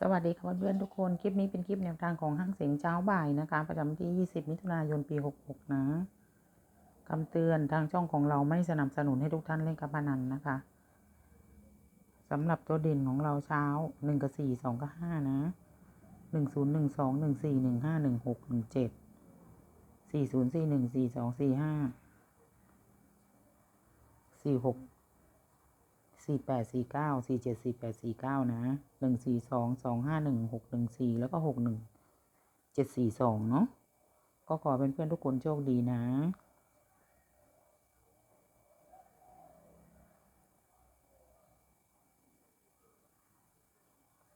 สวัสดีค่ะเพื่อนๆทุกคน คลิปนี้เป็นคลิปแนวทางของห้างเสียงเช้าบ่ายนะคะ ประจำที่ 20 มิถุนายน ปี 66 นะคำเตือนทางช่องของเราไม่สนับสนุนให้ทุกท่านเล่นการพนันนะคะสำหรับตัวเด่นของเราเช้า 1 กับ 4 2 กับ 5 นะ 1 0 1 2 1 4 1 5 1 6 1 7 4 0 4 1 4 2 4 5 4 6 สี่แปดสี่เก้าสี่เจ็ดสี่แปดสี่เก้านะหนึ่งสี่สองสองห้าหนึ่งหกหนึ่งสี่แล้วก็หกหนึ่งเจ็ดสี่สองเนาะก็ขอเป็นเพื่อนทุกคนโชคดีนะ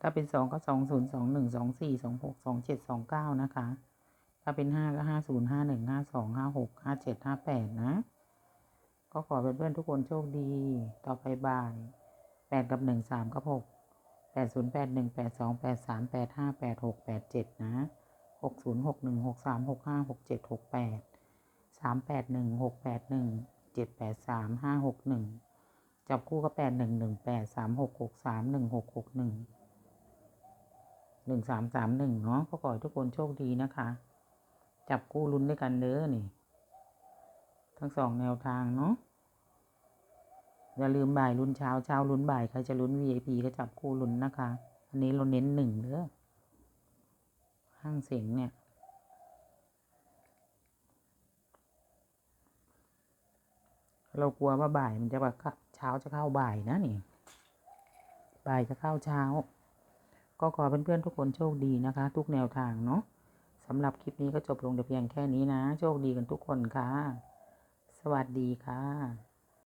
ถ้าเป็นสองก็สองศูนย์สองหนึ่งสองสี่สองหกสองเจ็ดสองเก้านะคะ ถ้าเป็นห้าก็ห้าศูนย์ห้าหนึ่งห้าสองห้าหกห้าเจ็ดห้าแปดนะ ก็ขอเป็นเพื่อนทุกคนโชคดี ต่อไปบ่ายแปดกับหนึ่งสามกับหกแปดศูนย์แปดหนึ่งแปดสองแปดสามแปดห้าแปดหกแปดเจ็ดนะหกศูนย์หกหนึ่งหกสามหกห้าหกเจ็ดหกแปดสามแปดหนึ่งหกแปดหนึ่งเจ็ดแปดสามห้าหกหนึ่งจับคู่ก็แปดหนึ่งหนึ่งแปดสามหกหกสามหนึ่งหกหกหนึ่งหนึ่งสามสามหนึ่งเนาะก็ขอให้ทุกคนโชคดีนะคะ จับคู่ลุ้นด้วยกันเด้อนี่ ทั้งสองแนวทางเนาะอย่าลืมบ่ายลุ้นเช้าเช้าลุ้นบ่ายใครจะลุ้น VIP ก็จับคู่ลุ้นนะคะ อันนี้เราเน้นหนึ่งเด้อห้างเสียงเนี่ย เรากลัวว่าบ่ายมันจะแบบเช้าจะเข้าบ่ายนะนี่ บ่ายจะเข้าเช้า ก็ขอเพื่อนๆทุกคนโชคดีนะคะ ทุกแนวทางเนาะสำหรับคลิปนี้ก็จบลงแต่เพียงแค่นี้นะ โชคดีกันทุกคนค่ะ สวัสดีค่ะ